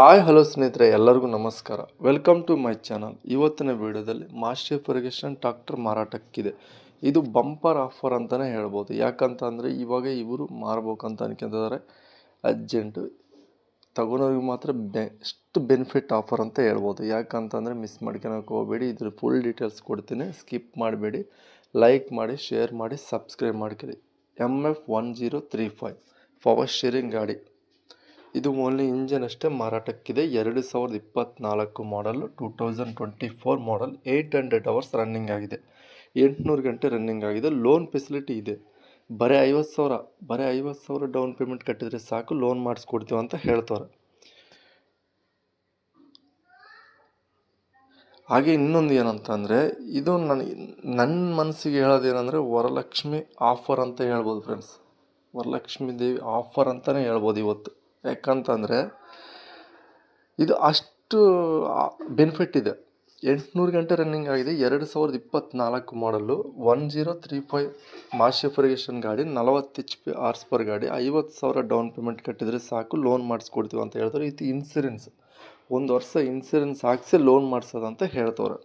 Hi, hello ಸ್ನೇಹಿತರೆ, ಎಲ್ಲರಿಗೂ ನಮಸ್ಕಾರ. ವೆಲ್ಕಮ್ ಟು ಮೈ ಚಾನಲ್ ಇವತ್ತಿನ ವಿಡಿಯೋದಲ್ಲಿ ಮಾಸ್ಟರ್ ಫರ್ಗೇಷನ್ ಟ್ರಾಕ್ಟರ್ ಮಾರಾಟಕ್ಕಿದೆ. ಇದು ಬಂಪರ್ ಆಫರ್ ಅಂತಲೇ ಹೇಳ್ಬೋದು. ಯಾಕಂತ ಅಂದರೆ ಇವಾಗ ಇವರು ಮಾರ್ಬೇಕಂತ ಅನ್ಕೊಂತಿದ್ದಾರೆ. ಅರ್ಜೆಂಟು ತಗೊಳೋರಿಗೆ ಮಾತ್ರ ಬೆಸ್ಟ್ ಬೆನಿಫಿಟ್ ಆಫರ್ ಅಂತ ಹೇಳ್ಬೋದು. ಯಾಕಂತಂದರೆ ಮಿಸ್ ಮಾಡ್ಕೊಳಕ್ಕೆ ಹೋಗಬೇಡಿ. ಇದ್ರ ಫುಲ್ ಡೀಟೇಲ್ಸ್ ಕೊಡ್ತೀನಿ. ಸ್ಕಿಪ್ ಮಾಡಬೇಡಿ. ಲೈಕ್ ಮಾಡಿ ಶೇರ್ ಮಾಡಿ ಸಬ್ಸ್ಕ್ರೈಬ್ ಮಾಡ್ಕೊಳ್ಳಿ. M F one zero three five power sharing ಗಾಡಿ. ಇದು ಓನ್ಲಿ ಇಂಜನ್ ಅಷ್ಟೇ, ಮಾರಾಟಕ್ಕಿದೆ. ಎರಡು ಸಾವಿರದ ಇಪ್ಪತ್ತ್ನಾಲ್ಕು model two thousand twenty four model eight hundred hours running ಆಗಿದೆ. ಎಂಟುನೂರು ಗಂಟೆ ರನ್ನಿಂಗ್ ಆಗಿದೆ. ಲೋನ್ ಫೆಸಿಲಿಟಿ ಇದೆ. ಬರೀ ಐವತ್ತು ಸಾವಿರ, ಬರೀ ಐವತ್ತು ಸಾವಿರ ಡೌನ್ ಪೇಮೆಂಟ್ ಕಟ್ಟಿದರೆ ಸಾಕು ಲೋನ್ ಮಾಡಿಸ್ಕೊಡ್ತೀವಿ ಅಂತ ಹೇಳ್ತಾರೆ. ಹಾಗೆ ಇನ್ನೊಂದು ಏನಂತಂದರೆ, ಇದು ನನಗೆ ನನ್ನ ಮನಸ್ಸಿಗೆ ಹೇಳೋದೇನಂದರೆ, ವರಲಕ್ಷ್ಮಿ ಆಫರ್ ಅಂತ ಹೇಳ್ಬೋದು ಫ್ರೆಂಡ್ಸ್ ವರಲಕ್ಷ್ಮಿ ದೇವಿ ಆಫರ್ ಅಂತಲೇ ಹೇಳ್ಬೋದು ಇವತ್ತು. ಯಾಕಂತಂದರೆ ಇದು ಅಷ್ಟು ಬೆನಿಫಿಟ್ ಇದೆ. ಎಂಟುನೂರು ಗಂಟೆ ರನ್ನಿಂಗ್ ಆಗಿದೆ. ಎರಡು ಸಾವಿರದ ಇಪ್ಪತ್ತ್ನಾಲ್ಕು model one zero three five master ಗಾಡಿ, ನಲವತ್ತು ಎಚ್ ಪಿ ಆರ್ಸ್ ಪರ್ ಗಾಡಿ, ಐವತ್ತು ಸಾವಿರ ಡೌನ್ ಪೇಮೆಂಟ್ ಕಟ್ಟಿದರೆ ಸಾಕು ಲೋನ್ ಮಾಡಿಸ್ಕೊಡ್ತೀವಿ ಅಂತ ಹೇಳ್ತಾರೆ. ಇದು ಇನ್ಸೂರೆನ್ಸ್ ಒಂದು ವರ್ಷ ಇನ್ಸೂರೆನ್ಸ್ ಹಾಕಿಸಿ ಲೋನ್ ಮಾಡಿಸೋದಂತ ಹೇಳ್ತವ್ರೆ.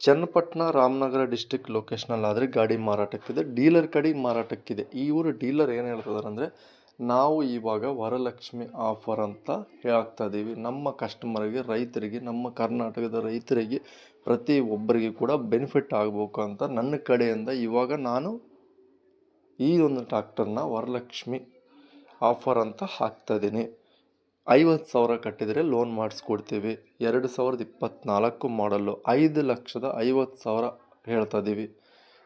ಚನ್ನಪಟ್ಟಣ, ರಾಮನಗರ ಡಿಸ್ಟಿಕ್ ಲೊಕೇಶ್ನಲ್ಲಾದರೆ ಗಾಡಿ ಮಾರಾಟಕ್ಕಿದೆ. ಡೀಲರ್ ಕಡೆಗೆ ಮಾರಾಟಕ್ಕಿದೆ. ಈ ಊರು ಡೀಲರ್ ಏನು ಹೇಳ್ತಿದ್ದಾರೆ ಅಂದರೆ ನಾವು ಇವಾಗ ವರಲಕ್ಷ್ಮಿ ಆಫರ್ ಅಂತ ಹೇಳ್ತಾ ಇದ್ದೀವಿ ನಮ್ಮ ಕಸ್ಟಮರ್ಗೆ ರೈತರಿಗೆ, ನಮ್ಮ ಕರ್ನಾಟಕದ ರೈತರಿಗೆ, ಪ್ರತಿ ಒಬ್ಬರಿಗೆ ಕೂಡ ಬೆನಿಫಿಟ್ ಆಗಬೇಕು ಅಂತ ನನ್ನ ಕಡೆಯಿಂದ ಇವಾಗ ನಾನು ಈ ಒಂದು ಟ್ರಾಕ್ಟರ್ನ ವರಲಕ್ಷ್ಮಿ ಆಫರ್ ಅಂತ ಹಾಕ್ತಾ ಇದ್ದೀನಿ ಐವತ್ತು ಸಾವಿರ ಕಟ್ಟಿದರೆ ಲೋನ್ ಮಾಡಿಸ್ಕೊಡ್ತೀವಿ. ಎರಡು ಸಾವಿರದ ಇಪ್ಪತ್ತ್ನಾಲ್ಕು ಮಾಡಲ್ಲು ಐದು ಲಕ್ಷದ ಐವತ್ತು ಸಾವಿರ ಹೇಳ್ತಾ ಇದ್ದೀವಿ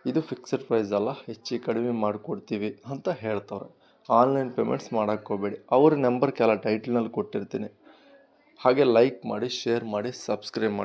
ಇದು ಫಿಕ್ಸೆಡ್ ಪ್ರೈಸ್ ಅಲ್ಲ, ಹೆಚ್ಚು ಕಡಿಮೆ ಮಾಡಿಕೊಡ್ತೀವಿ ಅಂತ ಹೇಳ್ತವ್ರೆ ಆನ್ಲೈನ್ ಪೇಮೆಂಟ್ಸ್ ಮಾಡೋಕ್ಕೆ ಹೋಗಬೇಡಿ. ಅವ್ರ ನಂಬರ್ ಕೆಲ ಟೈಟ್ಲ್ನಲ್ಲಿ ಕೊಟ್ಟಿರ್ತೀನಿ. ಹಾಗೆ ಲೈಕ್ ಮಾಡಿ ಶೇರ್ ಮಾಡಿ ಸಬ್ಸ್ಕ್ರೈಬ್ ಮಾಡಿ.